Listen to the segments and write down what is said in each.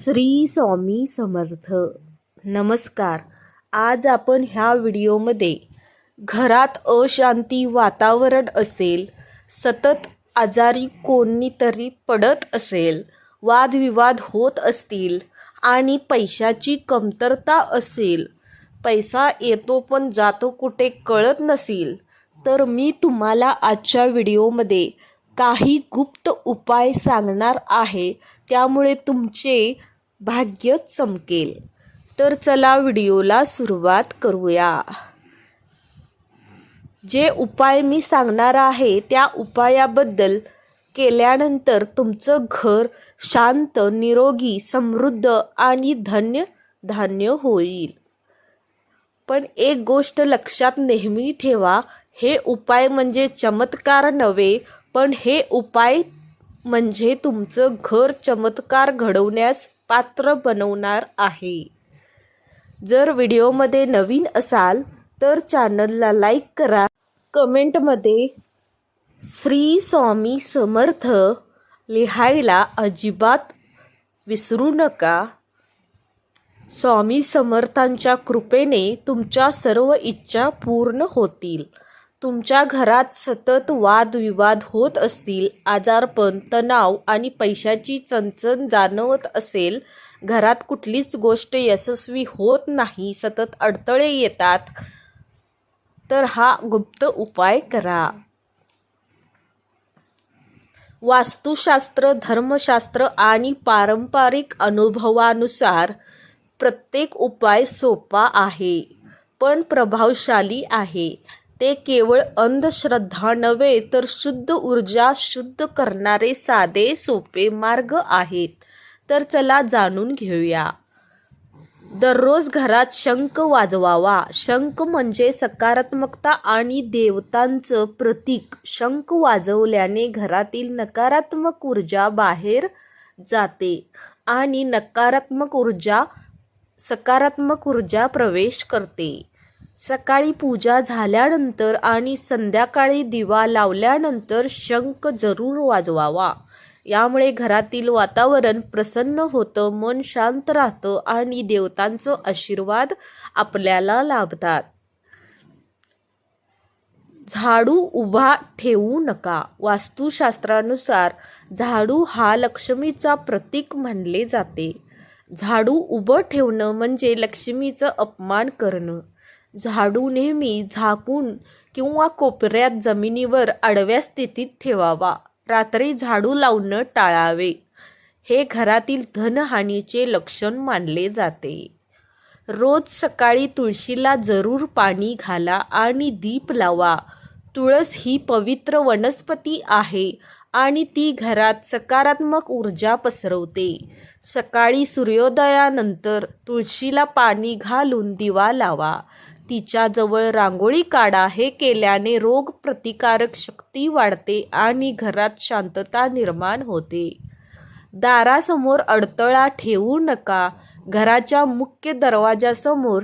श्री स्वामी समर्थ. नमस्कार. आज आपण ह्या व्हिडिओमध्ये घरात अशांती वातावरण असेल सतत आजारी कोणीतरी पडत असेल वादविवाद होत असतील आणि पैशाची कमतरता असेल पैसा येतो पण जातो कुठे कळत नसेल तर मी तुम्हाला आजच्या व्हिडिओमध्ये काही गुप्त उपाय सांगणार आहे. त्यामुळे तुमचे भाग्य चमकेल. तर चला व्हिडिओला सुरुवात करूया. जे उपाय मी सांगणार आहे त्या उपायाबद्दल केल्यानंतर तुमचं घर शांत निरोगी समृद्ध आणि धन्य धान्य होईल. पण एक गोष्ट लक्षात नेहमी ठेवा हे उपाय म्हणजे चमत्कार नव्हे पण हे उपाय म्हणजे तुमचं घर चमत्कार घडवण्यास पात्र बनवणार आहे. जर व्हिडिओमध्ये नवीन असाल तर चॅनलला लाईक करा. कमेंटमध्ये श्री स्वामी समर्थ लिहायला अजिबात विसरू नका. स्वामी समर्थांच्या कृपेने तुमच्या सर्व इच्छा पूर्ण होतील. तुमच्या घरात सतत वादविवाद होत असतील आजारपण तणाव आणि पैशाची चणचण जाणवत असेल घरात कुठलीच गोष्ट यशस्वी होत नाही सतत अडथळे येतात तर हा गुप्त उपाय करा. वास्तुशास्त्र धर्मशास्त्र आणि पारंपरिक अनुभवानुसार प्रत्येक उपाय सोपा आहे पण प्रभावशाली आहे. ते केवळ अंधश्रद्धा नव्हे तर शुद्ध ऊर्जा शुद्ध करणारे साधे सोपे मार्ग आहेत. तर चला जाणून घेऊया. दररोज घरात शंख वाजवावा. शंख म्हणजे सकारात्मकता आणि देवतांचं प्रतीक. शंख वाजवल्याने घरातील नकारात्मक ऊर्जा बाहेर जाते आणि नकारात्मक ऊर्जा सकारात्मक ऊर्जा प्रवेश करते. सकाळी पूजा झाल्यानंतर आणि संध्याकाळी दिवा लावल्यानंतर शंख जरूर वाजवावा. यामुळे घरातील वातावरण प्रसन्न होतं मन शांत राहतं आणि देवतांचं आशीर्वाद आपल्याला लाभतात. झाडू उभा ठेवू नका. वास्तुशास्त्रानुसार झाडू हा लक्ष्मीचा प्रतीक मानले जाते. झाडू उभं ठेवणं म्हणजे लक्ष्मीचं अपमान करणं. झाडू नेहमी झाकून किंवा कोपऱ्यात जमिनीवर आडव्या स्थितीत ठेवावा. रात्री झाडू लावणं टाळावे. हे घरातील धनहानीचे लक्षण मानले जाते. रोज सकाळी तुळशीला जरूर पाणी घाला आणि दीप लावा. तुळस ही पवित्र वनस्पती आहे आणि ती घरात सकारात्मक ऊर्जा पसरवते. सकाळी सूर्योदयानंतर तुळशीला पाणी घालून दिवा लावा. तिच्याजवळ रांगोळी काढा हे केल्याने रोग प्रतिकारक शक्ती वाढते आणि घरात शांतता निर्माण होते. दारासमोर अडथळा ठेवू नका. घराच्या मुख्य दरवाजासमोर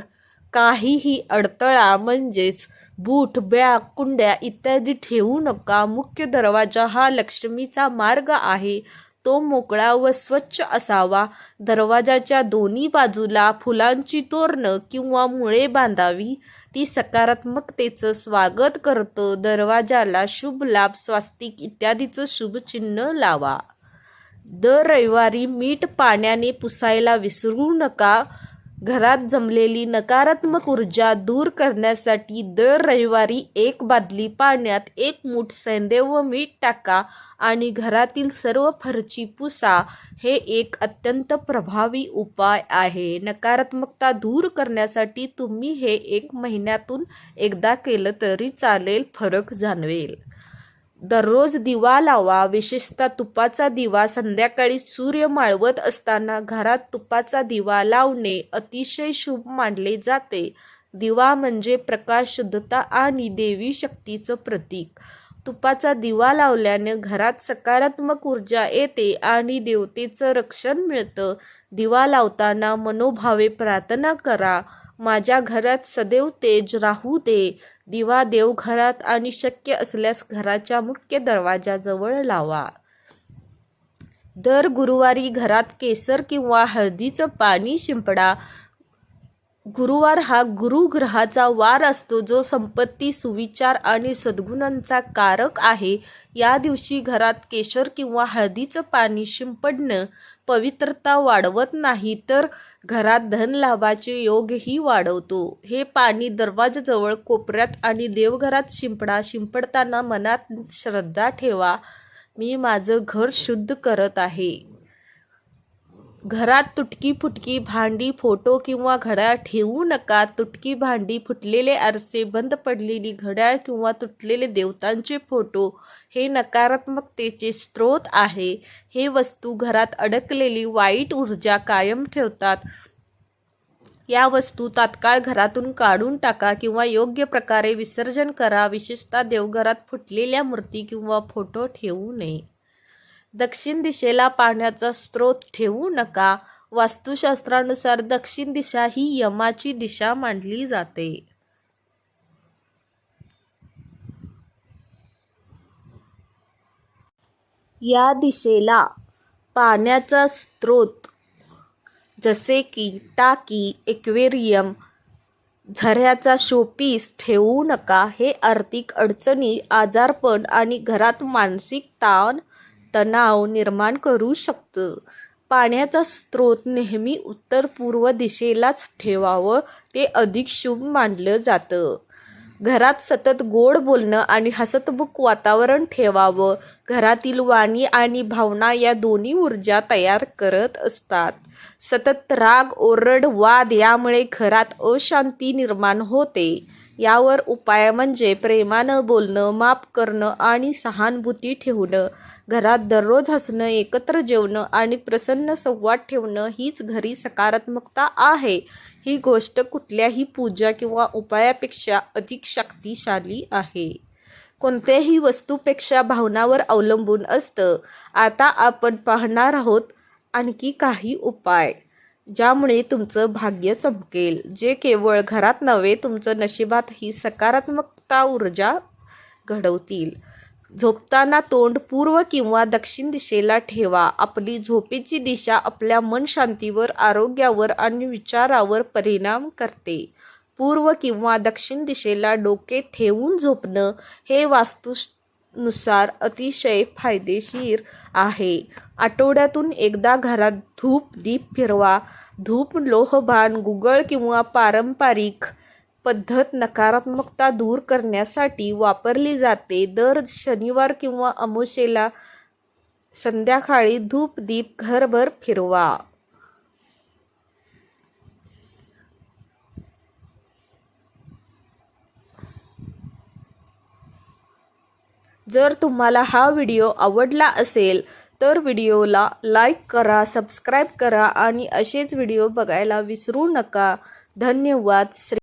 काहीही अडथळा म्हणजेच बूट बॅग कुंड्या इत्यादी ठेवू नका. मुख्य दरवाजा हा लक्ष्मीचा मार्ग आहे. तो मोकळा व स्वच्छ असावा. दरवाजाच्या दोन्ही बाजूला फुलांची तोरणं किंवा मुळे बांधावी. ती सकारात्मकतेचं स्वागत करतं. दरवाजाला शुभ लाभ स्वास्तिक इत्यादीचं शुभ चिन्ह लावा. दर रविवारी मीठ पाण्याने पुसायला विसरू नका. घरात जमलेली नकारात्मक ऊर्जा दूर करण्यासाठी दर रविवारी एक बादली पाण्यात एक मूठ सैंदेव व मीठ टाका आणि घरातील सर्व फरची पुसा. हे एक अत्यंत प्रभावी उपाय आहे. नकारात्मकता दूर करण्यासाठी तुम्ही हे एक महिन्यातून एकदा केलं तरी चालेल फरक जाणवेल. दररोज दिवा लावा विशेषतः तुपाचा दिवा. संध्याकाळी सूर्य माळवत असताना घरात तुपाचा दिवा लावणे अतिशय शुभ मानले जाते. दिवा म्हणजे प्रकाश शुद्धता आणि देवी शक्तीचं प्रतीक. तुपाचा दिवा लावल्याने घरात सकारात्मक ऊर्जा येते आणि देवतेचं रक्षण मिळतं. दिवा लावताना मनोभावे प्रार्थना करा. माझ्या घरात सदैव तेज राहू दे. दिवा देवघरात आणि शक्य असल्यास घराच्या मुख्य दरवाजाजवळ लावा. दर गुरुवारी घरात केसर किंवा हळदीचं पाणी शिंपडा. गुरुवार हा गुरुग्रहाचा वार असतो जो संपत्ती सुविचार आणि सद्गुणांचा कारक आहे. या दिवशी घरात केशर किंवा हळदीचं पाणी शिंपडणं पवित्रता वाढवत नाही तर घरात धनलाभाचे योगही वाढवतो. हे पाणी दरवाजाजवळ कोपऱ्यात आणि देवघरात शिंपडा शिंपडताना मनात श्रद्धा ठेवा. मी माझं घर शुद्ध करत आहे. घरात तुटकी फुटकी भांडी फोटो किंवा घड्याळ ठेवू नका. तुटकी भांडी फुटलेले आरसे बंद पडलेली घड्याळ किंवा तुटलेले देवतांचे फोटो हे नकारात्मकतेचे स्रोत आहे. हे वस्तू घरात अडकलेली वाईट ऊर्जा कायम ठेवतात. या वस्तू तात्काळ घरातून काढून टाका किंवा योग्य प्रकारे विसर्जन करा. विशेषतः देवघरात फुटलेल्या मूर्ती किंवा फोटो ठेवू नये. दक्षिण दिशेला पाण्याचा स्रोत ठेवू नका. वास्तुशास्त्रानुसार दक्षिण दिशा ही यमाची दिशा मानली जाते. या दिशेला पाण्याचा स्रोत जसे की टाकी एक्वेरियम झऱ्याचा शोपीस ठेवू नका. हे आर्थिक अडचणी आजारपण आणि घरात मानसिक ताण तणाव निर्माण करू शकतं. पाण्याचा स्रोत नेहमी उत्तर पूर्व दिशेलाच ठेवावं ते अधिक शुभ मानलं जातं. घरात सतत गोड बोलणं आणि हसतमुख वातावरण ठेवावं घरातील वाणी आणि भावना या दोन्ही ऊर्जा तयार करत असतात. सतत राग ओरड वाद यामुळे घरात अशांती निर्माण होते. यावर उपाय म्हणजे प्रेमानं बोलणं माफ करणं आणि सहानुभूती ठेवणं. घरात दररोज हसणं एकत्र जेवणं आणि प्रसन्न संवाद ठेवणं हीच घरी सकारात्मकता आहे. ही गोष्ट कुठल्याही पूजा किंवा उपायापेक्षा अधिक शक्तिशाली आहे. कोणत्याही वस्तूपेक्षा भावनावर अवलंबून असतं. आता आपण पाहणार आहोत आणखी काही उपाय. ज्यामुळे तुमचं भाग्य चमकेल. जे केवळ घरात नव्हे तुमचं नशिबात ही सकारात्मकता ऊर्जा घडवतील. झोपताना तोंड पूर्व किंवा दक्षिण दिशेला ठेवा. आपली झोपेची दिशा आपल्या मन शांतीवर आरोग्यावर आणि विचारावर परिणाम करते. पूर्व किंवा दक्षिण दिशेला डोके ठेवून झोपणं हे नुसार अतिशय फायदेशीर आहे. आठवड्यातून एकदा घरात धूप दीप फिरवा. धूप लोहभान गुगळ किंवा पारंपरिक पद्धत नकारात्मकता दूर करण्यासाठी वापरली जाते. दर शनिवार किंवा अमुशेला संध्याकाळी धूप दीप घरभर फिरवा. जर तुम्हाला हा व्हिडिओ आवडला असेल तर व्हिडिओला लाईक करा सबस्क्राईब करा आणि असेच व्हिडिओ बघायला विसरू नका. धन्यवाद. श्री